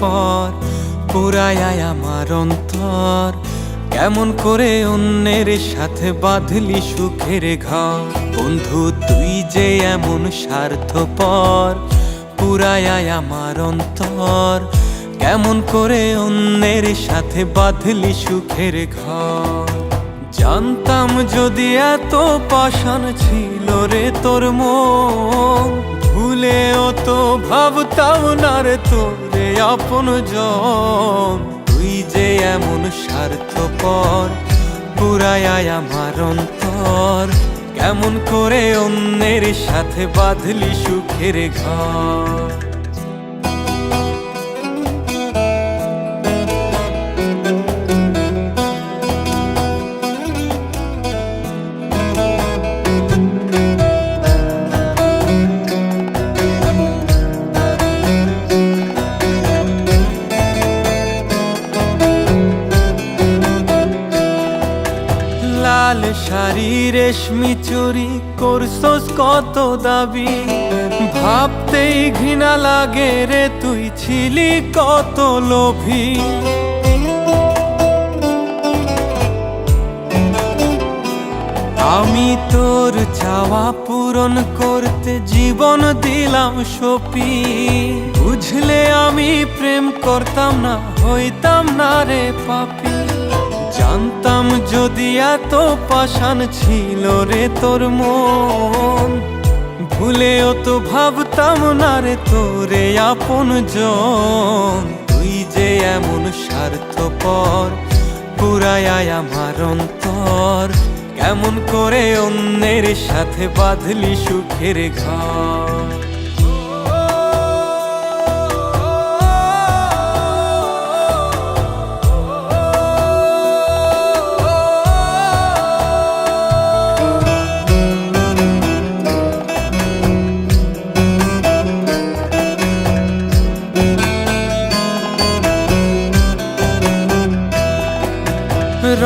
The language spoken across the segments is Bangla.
পর পুরায় আমার অন্তর। কেমন করে অন্যের সাথে বাঁধলি সুখের ঘর? বন্ধু, তুই যে এমন স্বার্থপর পুরায় আমার অন্তর। কেমন করে অন্যের সাথে বাঁধলি সুখের ঘর? জানতাম যদি এত পাষাণ ছিল রে তোর মন ভুলেও তো ভাবতাম না রে তোরে আপন জন। তুই যে এমন স্বার্থপর পুরায় আমার অন্তর। কেমন করে অন্যের সাথে বাঁধলি সুখের ঘর? লাল শাড়ি, রেশমি চুরি করছস কত দাবি? ভাবতেই ঘৃণা লাগে রে, তুই ছিলি কত লোভী। আমি তোর চাওয়া পূরণ করতে জীবন দিলাম সপি। বুঝলে আমি প্রেম করতাম না, হইতাম না রে পাপি। জানতাম যদি এত পাষাণ ছিল রে তোর মন, ভুলেও তো ভাবতাম না রে তোরে আপন জন। তুই যে এমন স্বার্থপর পুরায় আমার অন্তর। কেমন করে অন্যের সাথে বাঁধলি সুখের ঘর?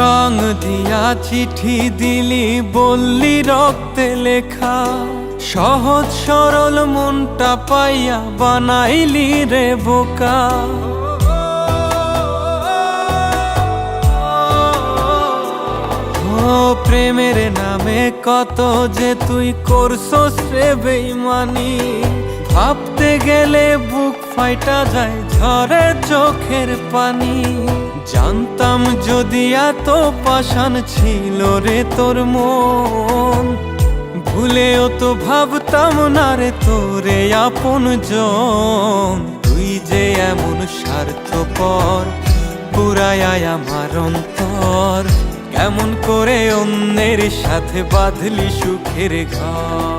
রং দিয়া চিঠি দিলি, বললি রক্তে লেখা। সহজ সরল মনটা পাইয়া বানাইলি রে বোকা। প্রেমের নামে কত যে তুই করছস রে বেইমানি। ভাবতে গেলে বুক ফাইটা যায় ঝরে চোখের পানি। জানতাম যদি এত পাষাণ ছিল রে তোর মন, ভুলেও তো ভাবতাম না রে তোরে আপন জন। তুই যে এমন স্বার্থপর পুরায় আমার অন্তর। কেমন করে অন্যের সাথে বাঁধলি সুখের ঘর?